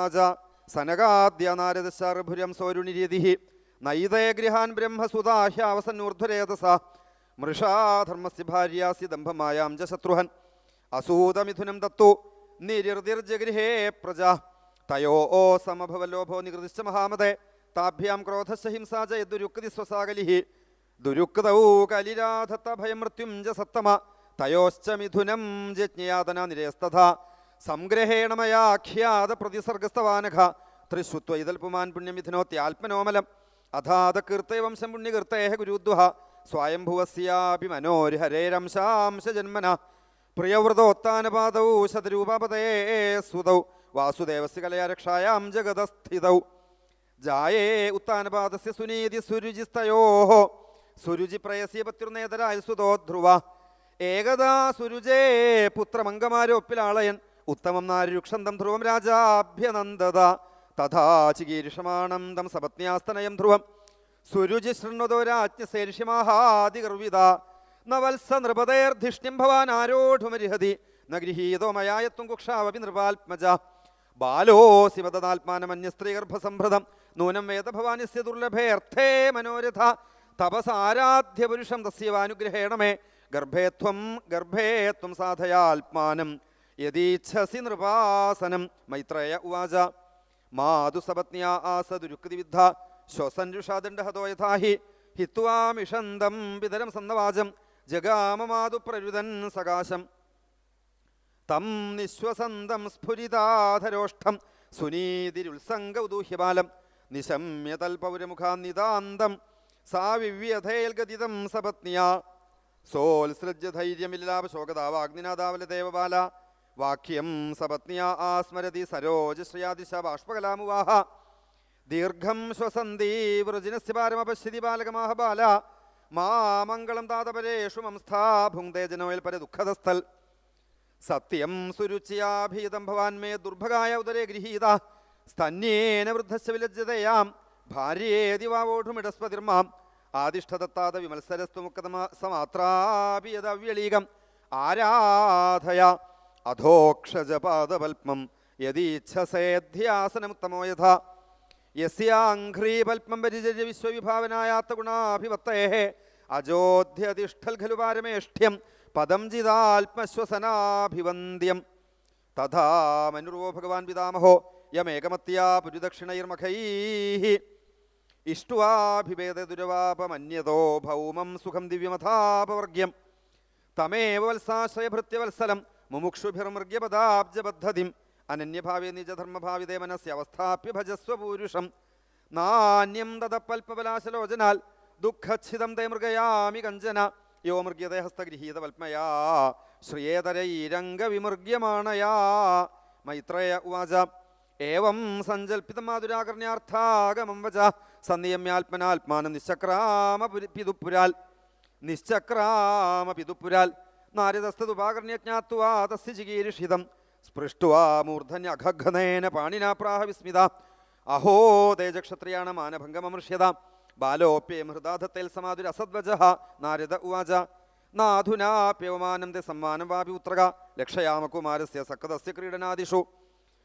ഉവാച സനകാദ്യ നാരദശാർഭുരം സോരുണിര്യതി നൈതേ ഗൃഹാൻ ബ്രഹ്മസുതാഹ്യാവസന്നൂർധ്വരേതസ മൃഷാധർമ്മസ്യ ഭാര്യാസി ദംഭമായാം ച ശത്രുഹൻ അസൂതമിഥുനം ദത്തു നിരിർദിർജഗൃഹേ പ്രജ. തയോ ഓ സമഭവലോഭോ നികൃതിശ്ച മഹാമതേ. താഭ്യാം ക്രോധശ്ച ഹിംസാ ച ദുരുക്തി സ്വസാകലിഹി ദുരുക്തൗ കലിരാധത്ത ഭയം മൃത്യും ച സത്തമ. തയോശ്ച മിഥുനം ജജ്ഞയാതന നിരയസ്തഥാ. സംഗ്രഹേണ മയാഖ്യാത പ്രതിസർഗസ്തവാനഘ ത്രിശുത്വൈതൽപുമാൻ പുണ്യമിഥുനോത്യാത്മനോമലം അഥാത കീർത്തേ വംശം പുണ്യകീർത്തേഹ ഗുരുദ്വഹ സ്വയംഭുവസ്യാപി മനോരിഹരേരംശാംശജന്മന പ്രിയവ്രതോത്താനപാദൗ ശതരൂപപതേ സുതൗ. വാസുദേവസ്യ കലയാരക്ഷായാം ജഗതസ്ഥിതൗ. ജായേ ഉത്താനപാദസ്യ സുനീതി സുരുചിസ്തയോ. സുരുചി പ്രയസ്യ പത്യുർനേതരായ സുതോ ധ്രുവ. ഏകദാ സുരുജേ പുത്രമംഗമാരൊപ്പിലാളയൻ ഉത്തമം നാരുക്ഷന്തം ധ്രുവം രാജാഭ്യനന്ദത. തഥാ ചികീർഷമാണം തം സപത്ന്യാസ്തനയം ധ്രുവം. സുരുചി ശൃണ്വതോ രാജ്ഞസേർഷ്യമാഹാദിഗർവിത നവത്സ വത്സ നൃപതേർധിഷ്ണ്യം ഭവാൻ ആരോഢുമരിഹതി. ന ഗൃഹീതോ മയായത്വം കുക്ഷാവപി നൃപാത്മജ. ബാലോസി വദനാത്മാനമന്യസ്ത്രീഗർഭസംഭൃതം നൂനം വേദഭവാനിസ്യ ദുർലഭേർത്ഥേ മനോരഥ. തപസാരാധ്യപുരുഷം തസ്യവാനുഗ്രഹേണമേ. ഗർഭേത്വം ഗർഭേത്വം ഗർഭേ ത്വം ഗർഭേ ത്വം സാധയാത്മാനം. യദീച്ഛസി നൃപാസനം മൈത്രേയ ഉവാച. മാതു സപത്ന്യാ ആസദുരുക്തി വിദ്ധ ശ്വസൻരുഷാദണ്ഡഹതോ യഥാ ഹി ഹിത്വാമിഷന്തം പിതരം സന്നവാചം. ജഗാമ മാതു പ്രരുതൻ സകാശം. തം നിശ്വസന്തം സ്ഫുരിതാധരോഷ്ടം സുനീതിരുത്സംഗ ഉദൂഹ്യബാലം നിശമ്യതൽപൗരമുഖാനിതാന്തം സാ വിവ്യഥേൽഗതിതം സപത്നിയാ. സോത്സൃജ്യ ദേവബാല വാക്യം സപത്നിയ ആസ്മരതി സരോജശ്രിയാദിശ ബാഷ്പകലാമുവാഹ. ദീർഘം ശ്വസന്തി വൃജിനസ്യ പാരമപശ്യതി ബാലകമാഹ ബാല. മാമംഗളം താതപരേഷു മംസ്ഥാ ഭുങ്തേ ജനോയിൽ പര ദുഃഖതസ്ഥൽ. സത്യം സുരുചിയാഭീതം ഭവാൻ മേ ദുർഭഗായ ഉദരേ ഗൃഹീത. സ്തന്യേന വൃദ്ധസ് വിലജ്ജതയാം ഭാര്യേതി വാവോഢുമിടസ്പതിർമാം ആദിഷ്ഠദത്താത വിമത്സരസ്തു മുക്കതമ സമാത്രാപി ആരാധയാ ആരാധയ അധോക്ഷജപാദപൽപം യദീച്ഛസേധ്യാസനമുത്തമോ യഥ? യസ്യാഘ്രീപൽപം പരിചര്യ വിശ്വവിഭാവനായാത്ത ഗുണാഭിവത്തേ അജോധ്യതിഷ്ഠൽ ഖലു പാരമേഷ്ഠ്യം പദം ജിതാത്മശ്വസനാഭിവന്ദ്യം തഥാ മനുർവോ ഭഗവാൻ പിതാമഹോ യമേകമത്യാ പുരുദക്ഷിണൈർമഖൈ. ഇഷ്ടുവാഭിഭേദ ദുരവാപമന്യതോ ഭൗമം സുഖം ദിവ്യമഥാപവർഗ്യം തമേവ വത്സാശ്രയഭൃത്യവത്സലം മുമുക്ഷുഭിർമൃഗ്യപദാബ്ജപദ്ധതിം അനന്യഭാവേ നിജധർമ്മഭാവിതേ മനസ്യവസ്ഥാപ്യ ഭജസ്വ പൂരുഷം നാന്യം തതപ്പൽപലാശലോചനാൽ ദുഃഖച്ഛിതം തേ മൃഗയാമി കഞ്ചന യോ മൃഗ്യതേ ശ്രീയേതരൈരംഗവിമൃഗ്യമാണയാ മൈത്രേയ ഉവാച ഏവം സഞ്ചൽപ്പിതം മാതുരാകർണ്യാർത്ഥാഗമം വച സന്നിയമ്യാത്മനാത്മാനം നിശ്ചക്രാമ പുരി- പിതുപുരാൽ നിശ്ചക്രാമ പിതുപുരാൽ നാരദസ്തതുപാകർണ്യ ജ്ഞാത്വാ തസ്യ ചികീർഷിതം സ്പൃഷ്ടുവാ മൂർധന്യഘഘനേന പാണിനാ പ്രാഹ വിസ്മിത അഹോ തേജക്ഷത്രിയാണ മാനഭംഗമമൃഷ്യത. ബാലോപ്യേ ഹൃദാധത്തേൽ സമാധുരസദ്വജ. നാരദ ഉവാച. നാധുനാപ്യവമാനം തേ സമ്മാനം വാപി ഉത്രക. ലക്ഷയാമകുമാരസ്യ സക്കതസ്യ ക്രീഡനാദിഷു.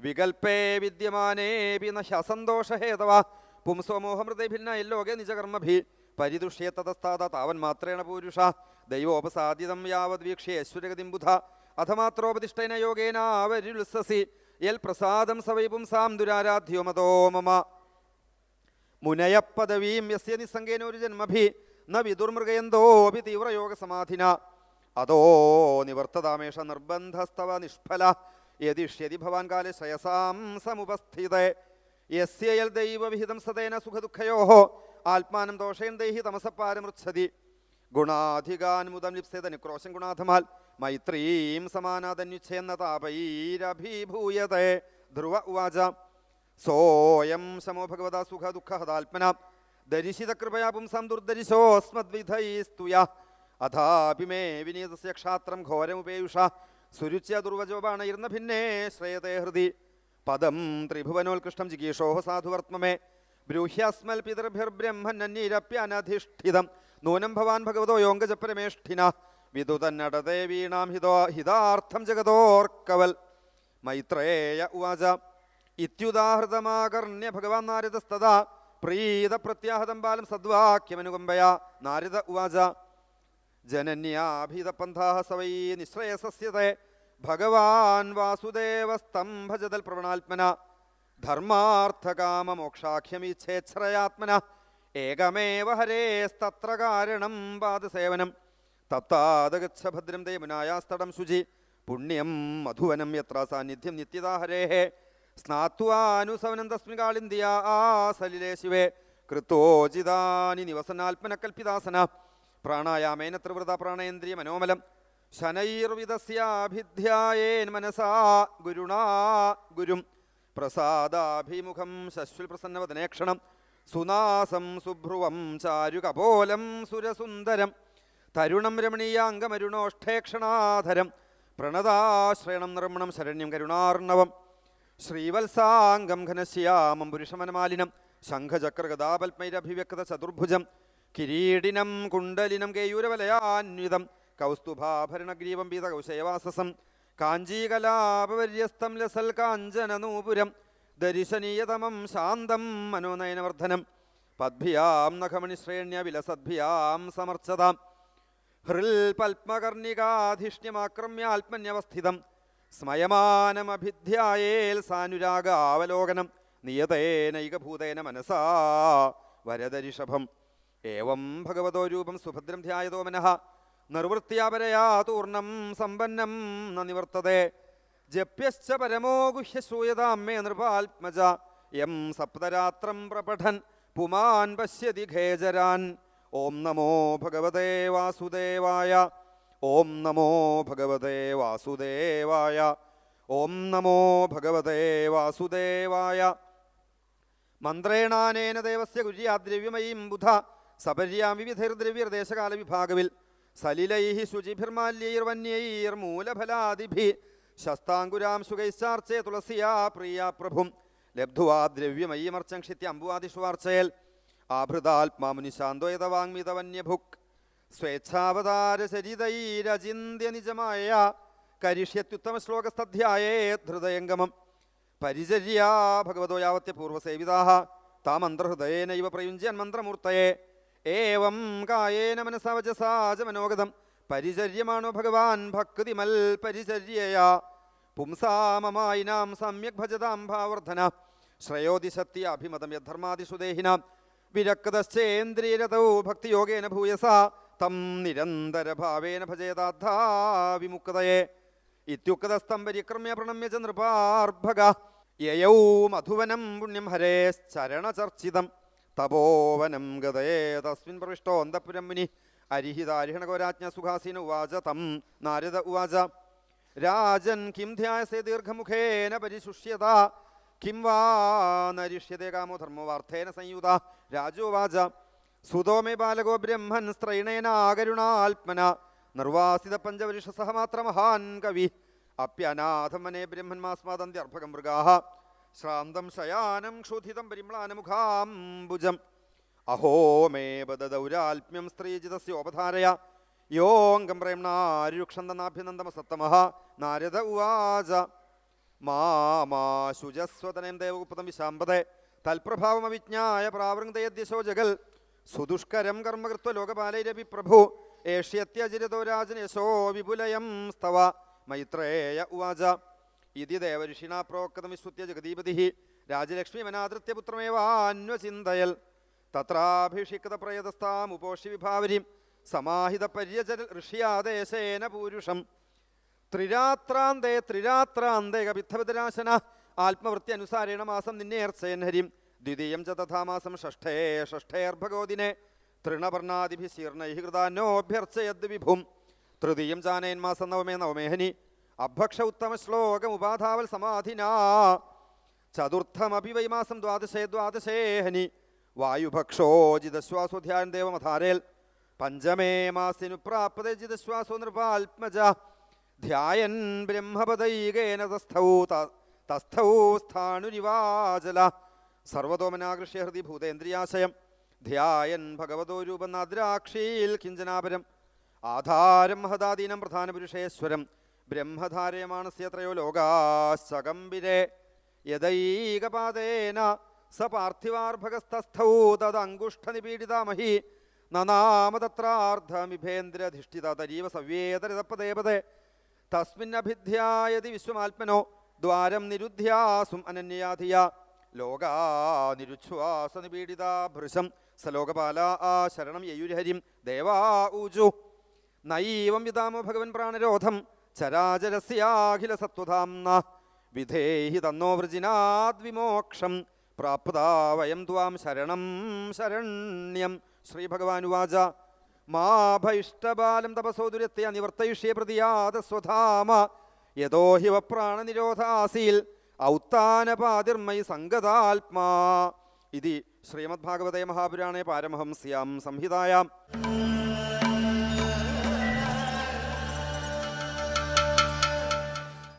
വികൽപ്പേ വിദ്യമാനേപി ന ഹ്യസന്തോഷഹേതവ പുംസോമോഹമൃതേ ഭിന്ന ലോകെ നിജകർമ്മഭി. പരിദുഷ്യേത്തതസ്താത താവൻ മാത്രേണ പൂരുഷ. ദൈവോപസാദിതം യാവത് വീക്ഷ്യ ഐശ്വര്യഗതിം ബുധ അഥമാത്രോപതിഷ്ഠേന യോഗേനാവരുത്സസി യൽ പ്രസാദം സവൈപും സാം ദുരാരാധ്യോ മതോ മമ. മുനയപ്പദവീം യസ്യ നിസ്സംഗേനൊരു ജന്മഭി ന വിദുർമൃഗയന്തോപി തീവ്രയോഗസമാധിന അതോ നിവർത്തതാമേഷ നിർബന്ധസ്തവ നിഷ്ഫല യതിഷ്യതി ഭവാൻ കാലെ ശ്രയസാം സമുപസ്ഥിത. യസ്യ യൽ ദൈവവിഹിതം സതേന സുഖദുഃഖയോ ആത്മാനം ദോഷേൻ ദൈഹി തമസപ്പാരമൃച്ഛതി. ഗുണാധികാൻമുദം ലിപ്സേതന് ക്രോശം ഗുണാഥമാൽ മൈത്രീം സമാനാതന്യുച്ഛേന്ന താപൈരഭീഭൂയതേ ധ്രുവ ഉവാച. സോയം ശമോ ഭഗവത സുഖ ദുഃഖഹതാത്മന. ദരിശിത കൃപയാ പുംസാം ദുർദരിശോസ്മദ്വിധൈസ്തുയ അഥാപി മേ വിനീതസ്യ ക്ഷാത്രം ഘോരമുപേയുഷ. സുരുച്യ ദുർവജോപാണയിരുന്ന ഭിന്നേ ശ്രേയതേ ഹൃദി. പദം ത്രിഭുവനോത്കൃഷ്ടം ജിഗീഷോ സാധുവർത്മമേ. ബ്രൂഹ്യസ്മൽ പിതൃഭിർബ്രഹ്മന്യീരപ്യനധിഷ്ഠിതം നൂനം ഭവാൻ ഭഗവതോ യോങ്കജപരമേഷ്ഠിന. വിദുതന്നടതേ വീണാം ഹിതോ ഹിതാർത്ഥം ജഗതോർക്കവൽ. മൈത്രേയ ഉവാച. ഇത്യുദാഹൃതമാകർണ്യ ഭഗവാൻ നാരദസ്തദാ. പ്രീത പ്രത്യാഹതം ബാലം സദ്വാക്യമനുകമ്പയാ. നാരദ ഉവാച. ജനന്യാഭീതപന്ഥാ സവൈ നിശ്രയസസ്യത്തെ ഭഗവാൻ വാസുദേവസ്തം ഭജതൽ പ്രവണാത്മന ധർമാർത്ഥകാമമോക്ഷാഖ്യമീച്ഛേച്ഛ്രയാത്മന ഏകമേവ ഹരേസ്തത്ര കാരണം പാദസേവനം തത്താദഗച്ഛഭദ്രം ദേവനായാസ്തടം ശുചി. പുണ്യം മധുവനം യത്ര സാന്നിധ്യം നിത്യതാ ഹരേः. സ്നാത്വാനുസവനം തസ്മിൻ കാളിന്ദിയാ ആ സലിലേ ശിവേ. കൃത്തോചിതാനി നിവസനാത്മന കൽപ്പിതാസന പ്രാണായാമേന ത്രിവൃത പ്രാണേന്ദ്രിയ മനോമലം. ശനൈർവിദസ്യാഭിധ്യായേൻ മനസാ ഗുരുണാ ഗുരും. പ്രസാദാഭിമുഖം ശശ്വൽ പ്രസന്നവദനേക്ഷണം സുനാസം സുഭ്രുവം ചാരുകപോലം സുരസുന്ദരം. തരുണം രമണീയാംഗമരുണോഷ്ഠേക്ഷണാധരം. പ്രണതാശ്രയണം നിർമ്മണം ശരണ്യം കരുണാർണവം. ശ്രീവത്സാംഗം ഘനശ്യാമം പുരുഷമനമാലിനം. ശംഖചക്രഗതാപത്മൈരഭിവ്യക്ത ചതുർഭുജം. കിരീടിനം കുണ്ടലിനം കേയൂരവലയാന്വിതം. കൗസ്തുഭാഭരണഗ്രീവം പീതകൗശയവാസസം. കാഞ്ചീകലാപര്യസ്തം ലസൽ കാഞ്ചനനൂപുരം ദരിശനീയതമം ശാന്തം മനോനയനവർദ്ധനം. പദ്ഭിയാം നഖമണിശ്രേണ്യ വിലസദ്ഭിയാം സമർച്ചതാം. ഹൃൽ പത്മകർണികാധിഷ്ണ്യമാക്രമ്യാത്മന്യവസ്ഥിതം സ്മയമാനമഭിധ്യായേൽ സാനുരാഗാവലോകനം നിയതേനൈകഭൂതേന മനസാ വരദരിഷഭം. ഏവം ഭഗവതോ രൂപം സുഭദ്രം ധ്യായതോ മനഃ. നിർവൃത്യാപരയാ തൂർണം സമ്പന്നം നിവർത്തതേ. ജപ്യശ്ച പരമോ ഗുഹ്യശ്രൂയതാം മേ നൃപാത്മജ. എം സപ്തരാത്രം പ്രപഠൻ പുമാൻ പശ്യതി ഖേജരാൻ. ഓം നമോ ഭഗവതേ വാസുദേവായ ഓം നമോ ഭഗവതേ വാസുദേവായ ഓം നമോ ഭഗവതേ വാസുദേവായ. മന്ത്രേണാനേന ദേവസ്യ കുര്യാദ്രവ്യമയീം ബുധ സപര്യാം വിവിധൈർദ്രവ്യർദേശകാല വിഭാഗവിൽ സലിലൈ ശുചിഭിർമാല്യൈർവന്യൈർമൂലഫലാദിഭി. ശസ്താങ്കുരാം സുഖൈശാർച്ചേ തുളസിയാ പ്രിയ പ്രഭും. ലബ്ധുവാ ദ്രവ്യമയീമർച്ചംക്ഷിത്യ അമ്പുവാദിഷ്വാർച്ചയൽ ആഭൃതാത്മാമുനിശാന്തോയതവാങ്മിതവന്യഭുക് സ്വേച്ഛാവതാരചരിതൈരചിന്യ നിജമായ. കരിഷ്യത്യുത്തമ ശ്ലോകസ്ഥധ്യായേ ഹൃദയംഗമം പരിചര്യാ ഭഗവതോ യാവത്യ താ താമന്ത്രഹൃദയേനൈവ പ്രയുഞ്ജ്യൻ മന്ത്രമൂർത്തയെ. ഏവം കായേന മനസാ വചസാ ച മനോഗതം പരിചര്യമാണോ ഭഗവാൻ? ഭക്തി ഭക്തിമൽ പരിചര്യയാ. പുംസാമമായിനാം സമ്യക് ഭജതാം ശ്രേയോദിശത്യ അഭിമതം വിരക്തശ്ചേന്ദ്രിയരതോ വിരക്തശ്ചേന്ദ്രിയരതൗ ഭക്തിയോഗേന ഭൂയസ. തം നിരന്തരഭാവേന ഭജേതാദ്ധാ വിമുക്തയെ. ഇത്യുക്തസ്തം പരിക്രമ്യ പ്രണമ്യ ച നൃപാർഭക. യയൗ മധുവനം പുണ്യം ഹരേശ്ചരണചർച്ചിതം തപോവനം ഗതയേ. തസ്മിൻ പ്രവിഷ്ടോ അന്തപുരം മുനി അരിഹിതാരിഹണകോരാജ്ഞ സുഖാസീന ഉവാച തം നാരദ ഉവാച. രാജൻ കിം ധ്യായസേ ദീർഘമുഖേന പരിശുഷ്യത കിം വാ കാമോ ധർമ്മവാർത്ഥേന സംയുത. രാജോവാച സുതോ ബാലകോ ബ്രഹ്മൻ സ്ത്രൈണേനാകരുണാത്മന നിർവാസിത പഞ്ചവരുഷ സഹ മാത്ര മഹാൻ കവി. അപ്യനാഥം വനേ ബ്രഹ്മന്മാസ്മാദന്ത്യർഭകം മൃഗാः ശ്രാന്തം ശയാനം ക്ഷുധിതം പരിമ്ലാനമുഖാംബുജം അഹോ മേ ബദൗരാൽപ്യം സ്ത്രീജിതസ്യോപധാരയ യോങ്കം പ്രേംണാരുക്ഷന്തനാഭ്യനന്ദമസത്തമഃ നാരദ ഉവാച. മാമാശുജസ്വതനയം ദേവഗുപ്തം വിശാമ്പതേ തൽപ്രഭാവമവിജ്ഞായ പ്രാവൃങ്ദയദ്യശോ ജഗൽ. സുദുഷ്കരം കർമ്മകൃത്വ ലോകപാലൈരപി പ്രഭു. ഏഷ്യത്യജിരതോ രാജൻ വിപുലയം സ്തവ. മൈത്രേയ ഉവാച. ഇതി ദേവഋഷിണ പ്രോക്തം വിശ്രുത്യ ജഗദീപതി. രാജലക്ഷ്മീമനാദൃത്യ പുത്രമേവാന്വചിന്തയൽ തത്രാഭിഷിക്ത പ്രയതസ്ഥാമുപോഷി വിഭാവരിം സമാഹിത പര്യചര ഋഷിയാദേശേന പൂരുഷം ത്രിരാത്രാന്തേ ത്രിരാത്രാന്തേ കപിദ്ധപതരാശന ആത്മവൃത്തി അനുസാരേണ മാസം നിന്നേർച്ചയൻ ഹരിം ദ്വിതീയം ച തഥാമാസം ഷഷ്ഠേ ഷഷ്ഠേർഭഗോദിനെ തൃണപർണാദിഭി ശീർണൈ കൃതാനോഭ്യർച്ചയദ് വിഭും. തൃതീയം ചാനയൻ മാസം നവമേ നവമേഹനി അഭക്ഷ ഉത്തമ ശ്ലോകമുപാധാവൽ സമാധിനാ ചതുർത്ഥമപി വൈമാസം ദ്വാദശേ ദ്വാദശേഹനി. വായുഭക്ഷോജിതശ്വാസോധ്യായൻ ദേവമധാരേൽ പഞ്ചമേ മാസിനു പ്രാപ്തേ ജിതശ്വാസോ നൃപാത്മജ. ധ്യായൻ ബ്രഹ്മപദൈകേന തസ്ഥൗ തസ്ഥൗ സ്ഥാണുരിവാചല. സർവതോമനാകൃഷ്യ ഹൃദി ഭൂതേന്ദ്രിയാശയം. ധ്യായൻ ഭഗവതോ രൂപം നാദ്രാക്ഷീൽ കിഞ്ചനാപരം. ആധാരം ഹതാദീനം പ്രധാന പുരുഷേശ്വരം. ബ്രഹ്മധാരയമാണ് ത്രയോ ലോകാശകംബിരെ യദൈകപാദേന സ പാർത്ഥിവാർഭകസ്ഥസ്ഥൗ നനാമതത്രാർദ്ധമിഭേന്ദ്രധിഷ്ഠിതീവ നനാമതത്രാർദ്ധമിഭേന്ദ്രധിഷ്ഠിത തസ്മിന്നഭിധ്യായതി വിശ്വമാത്മനോ ദ്വാരം നിരുദ്ധ്യാസും അനന്യാധിയ. ലോകാ നിരുച്ഛ്വാസ നിപീഡിത ഭൃശം സ ലോകപാല ആ ശരണം യയുരഹരിം ദേവാ ഊജു. നൈവം വിതാമോ ഭഗവൻ പ്രാണരോധം ചരാചരസ്യാഖില സത്വധാംന വിധേഹി തന്നോ വൃജിനാദ് വിമോക്ഷം പ്രാപ്താ വയം ത്വാം ശരണം ശരണ്യം. ശ്രീഭഗവാനുവാച മാ ഭൈഷ്ടബാലം തപസോദുരത്തെ നിവർത്തയിഷ്യ പ്രതിയാത സ്വധാമ. യതോ ഹി വപ്രാണനിരോധാസീൽ ഔത്താനപാതിർമയി സംഗതാത്മാ. ഇതി ശ്രീമദ്ഭാഗവതേ മഹാപുരാണേ പാരമഹംസ്യാം സംഹിതായാം.